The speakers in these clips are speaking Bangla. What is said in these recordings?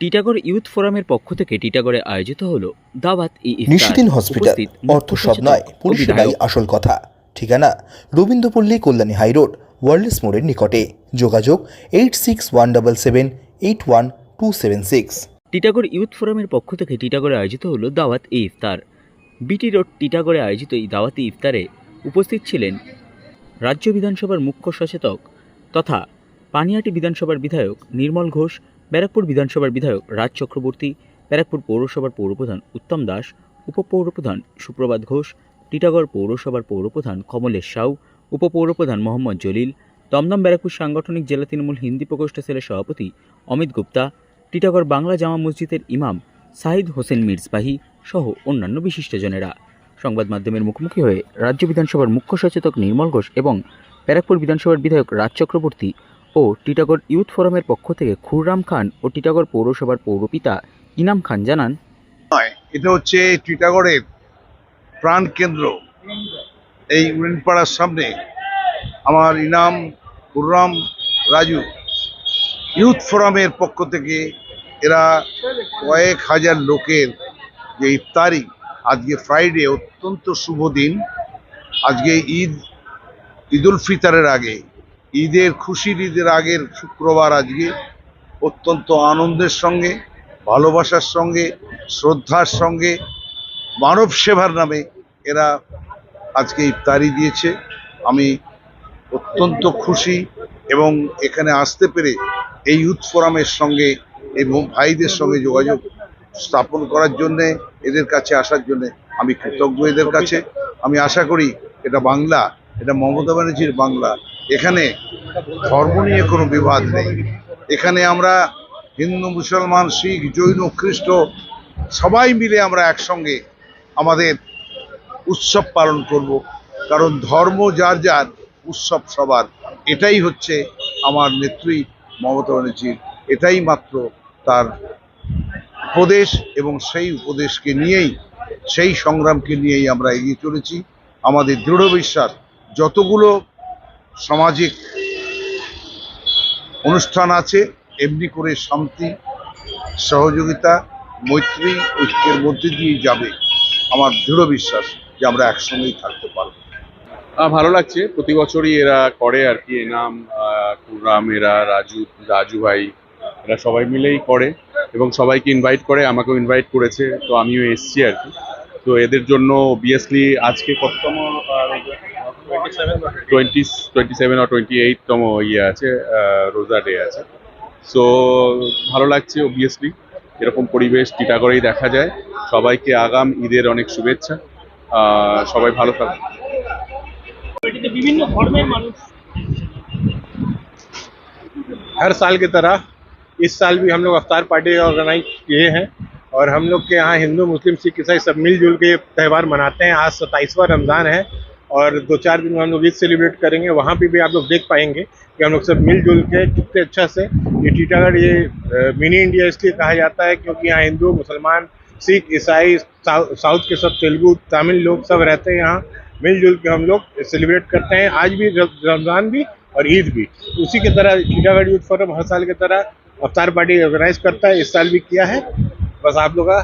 টিটাগড় ইউথ ফোরামের পক্ষ থেকে টিটাগড়ে আয়োজিত হল দাওয়াত ই নিশিদিন হসপিটাল অর্থ সব নয় পরিষেবাই আসল কথা। ঠিকানা রবীন্দ্রপল্লী কল্যাণী হাইরোড ওয়ার্ল্ডস মোড়ের নিকটে। যোগাযোগ eight six one double seven eight one two seven six. Titagarh youth ফোরামের পক্ষ থেকে টিটাগড়ে আয়োজিত হলো দাওয়াত ই ইফতার। বিটি রোড টিটাগড়ে আয়োজিত এই দাওয়াত ইফতারে উপস্থিত ছিলেন রাজ্য বিধানসভার মুখ্য সচেতক তথা পানিয়াটি বিধানসভার বিধায়ক নির্মল ঘোষ ব্যারাকপুর বিধানসভার বিধায়ক রাজ চক্রবর্তী, ব্যারাকপুর পৌরসভার পৌরপ্রধান উত্তম দাস, উপপৌরপ্রধান সুপ্রভাত ঘোষ, টিটাগড় পৌরসভার পৌরপ্রধান কমলেশ সাউ, উপপৌরপ্রধান মোহাম্মদ জলিল, দমদম ব্যারাকপুর সাংগঠনিক জেলা তৃণমূল হিন্দি প্রকোষ্ঠ সেলের সভাপতি অমিত গুপ্তা, টিটাগড় বাংলা জামা মসজিদের ইমাম সাহিদ হোসেন মির্জবাহি সহ অন্যান্য বিশিষ্টজনেরা। সংবাদ মাধ্যমের মুখোমুখি হয়ে রাজ্য বিধানসভার মুখ্য সচেতক নির্মল ঘোষ এবং ব্যারাকপুর বিধানসভার বিধায়ক রাজ চক্রবর্তী ও টিটাগড় ইউথ ফোরামের পক্ষ থেকে খুররাম খান ও টিটাগড় পৌরসভার পৌরপিতা ইনাম খান জানান। এটা হচ্ছে টিটাগড়ের প্রাণ কেন্দ্র। এই উড়েনপাড়ার সামনে আমার ইনাম খুররাম রাজু ইউথ ফোরামের পক্ষ থেকে এরা কয়েক হাজার লোকের যে ইফতারি, আজকে ফ্রাইডে অত্যন্ত শুভ দিন। আজকে ঈদ, ঈদুল ফিতরের আগে ঈদের খুশির ঈদের আগের শুক্রবার আজকে অত্যন্ত আনন্দের সঙ্গে, ভালোবাসার সঙ্গে, শ্রদ্ধার সঙ্গে, মানব সেবার নামে এরা আজকে ইফতারি দিয়েছে। আমি অত্যন্ত খুশি এবং এখানে আসতে পেরে এই ইউথ ফোরামের সঙ্গে এবং ভাইদের সঙ্গে যোগাযোগ স্থাপন করার জন্যে, এদের কাছে আসার জন্যে আমি কৃতজ্ঞ এদের কাছে। আমি আশা করি এটা বাংলা এটা মমতা ব্যানার্জির বাংলা। এখানে ধর্ম নিয়ে কোনো বিবাদ নেই। এখানে আমরা হিন্দু, মুসলমান, শিখ, জৈন, খ্রিস্ট সবাই মিলে আমরা একসঙ্গে আমাদের উৎসব পালন করব। কারণ ধর্ম যার যার, উৎসব সবার। এটাই হচ্ছে আমার নেত্রী মমতা ব্যানার্জির। এটাই মাত্র তার উপদেশ এবং সেই উপদেশকে নিয়েই, সেই সংগ্রামকে নিয়েই আমরা এগিয়ে চলেছি। আমাদের দৃঢ় বিশ্বাস যতগুলো সামাজিক অনুষ্ঠান আছে এমনি করে শান্তি সহযোগিতা মৈত্রী ঐক্যের মধ্যে দিয়ে যাবে। আমার দৃঢ় বিশ্বাস যে আমরা একসঙ্গেই থাকতে পারব। ভালো লাগছে। প্রতি বছরই এরা করে আর কি। এনাম আহ, কুররাম এরা রাজু রাজু ভাই এরা সবাই মিলেই করে এবং সবাইকে ইনভাইট করে। আমাকেও ইনভাইট করেছে তো আমিও এসছি আর কি। তো এদের জন্য অবভিয়াসলি আজকে কততম টোয়েন্টি টোয়েন্টি সেভেন আর টোয়েন্টি এইটতম ইয়ে আছে আহ, রোজা ডে আছে সো ভালো লাগছে অবভিয়াসলি এরকম পরিবেশ টিটাগড়েই দেখা যায় সবাইকে আগাম ঈদের অনেক শুভেচ্ছা আহ, সবাই ভালো থাকুন এটিতে বিভিন্ন ধর্মের মানুষ हर साल की तरह इस साल भी हम लोग अफ्तार पार्टी ऑर्गेनाइज किए हैं और हम लोग के यहाँ हिंदू मुस्लिम सिख ईसाई सब मिलजुल के ये त्यौहार मनाते हैं आज सत्ताईसवां रमज़ान है और दो चार दिन में हम लोग ईद सेलिब्रेट करेंगे। वहाँ पे भी आप लोग देख पाएँगे कि हम लोग सब मिलजुल के कितने अच्छा से ये टीटागढ़, ये मिनी इंडिया इसलिए कहा जाता है क्योंकि यहाँ हिंदू, मुसलमान, सिख, ईसाई साउथ के सब तेलुगु, तमिल लोग सब रहते हैं यहाँ। मिलजुल के हम लोग सेलिब्रेट करते हैं। आज भी रमज़ान भी और ईद भी। उसी की तरह टीटागढ़ यूथ फोरम हर साल की तरह अवतार पार्टी ऑर्गेनाइज करता है। इस साल भी किया है। बस आप लोग का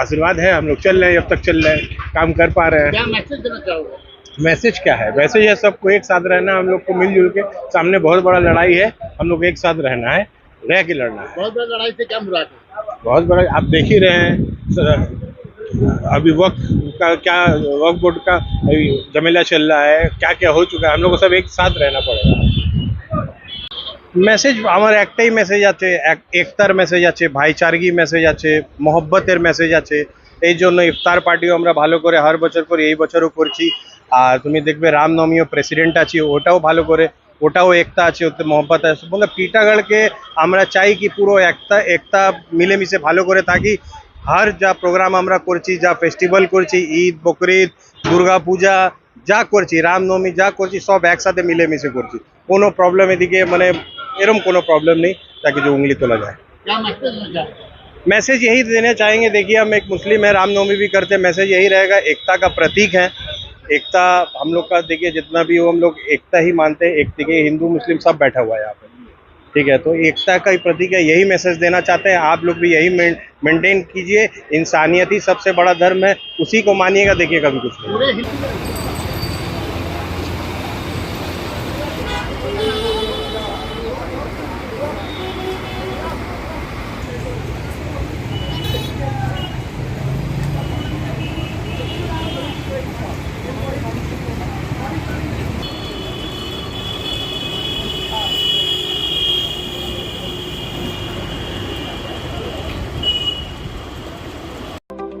आशीर्वाद है। हम लोग चल रहे हैं। जब तक चल रहे हैं। काम कर पा रहे हैं। क्या मैसेज देना मैसेज क्या है मैसेज है सबको एक साथ रहना हम लोग को मिलजुल के सामने बहुत बड़ा लड़ाई है हम लोग एक साथ रहना है रह के लड़ना है बहुत बड़ा लड़ाई से क्या मुराद है बहुत बड़ा आप देख ही रहे हैं स- अभी वक्त का क्या वक्त बोर्ड का अभी झमेला चल रहा है क्या क्या हो चुका है हम लोग को सब एक साथ रहना पड़ेगा মেসেজ আমার একটাই মেসেজ আছে এক একতার মেসেজ আছে ভাইচারগি মেসেজ আছে মহব্বতের মেসেজ আছে এই জন্য ইফতার পার্টিও আমরা ভালো করে হর বছর করি এই বছরও করছি আর তুমি দেখবে রামনবমীও প্রেসিডেন্ট আছে ওটাও ভালো করে ওটাও একতা আছে ওতে মহব্বত আছে মানে টিটাগড়কে আমরা চাই কি পুরো একটা একতা মিলেমিশে ভালো করে থাকি আর যা প্রোগ্রাম আমরা করছি যা ফেস্টিভ্যাল করছি ঈদ বকরিদ দুর্গা পূজা যা করছি রামনবমী যা করছি সব একসাথে মিলেমিশে করছি কোনো প্রবলেম এদিকে মানে এরম কোনো प्रॉब्लम नहीं ताकि जो उंगली तोला जाए क्या मैसेज देना चाहोगे मैसेज यही देना चाहेंगे देखिए हम एक मुस्लिम है रामनवमी भी करते हैं मैसेज यही रहेगा एकता का प्रतीक है एकता हम लोग का, देखिए, जितना भी हो, हम लोग एकता ही मानते हैं। एक, देखिए, हिंदू, मुस्लिम सब बैठा हुआ है यहाँ पे। ठीक है तो एकता का प्रतीक है, यही मैसेज देना चाहते हैं। आप लोग भी यही मेंटेन कीजिए। इंसानियत ही सबसे बड़ा धर्म है। उसी को मानिएगा, देखिए, कभी कुछ नहीं।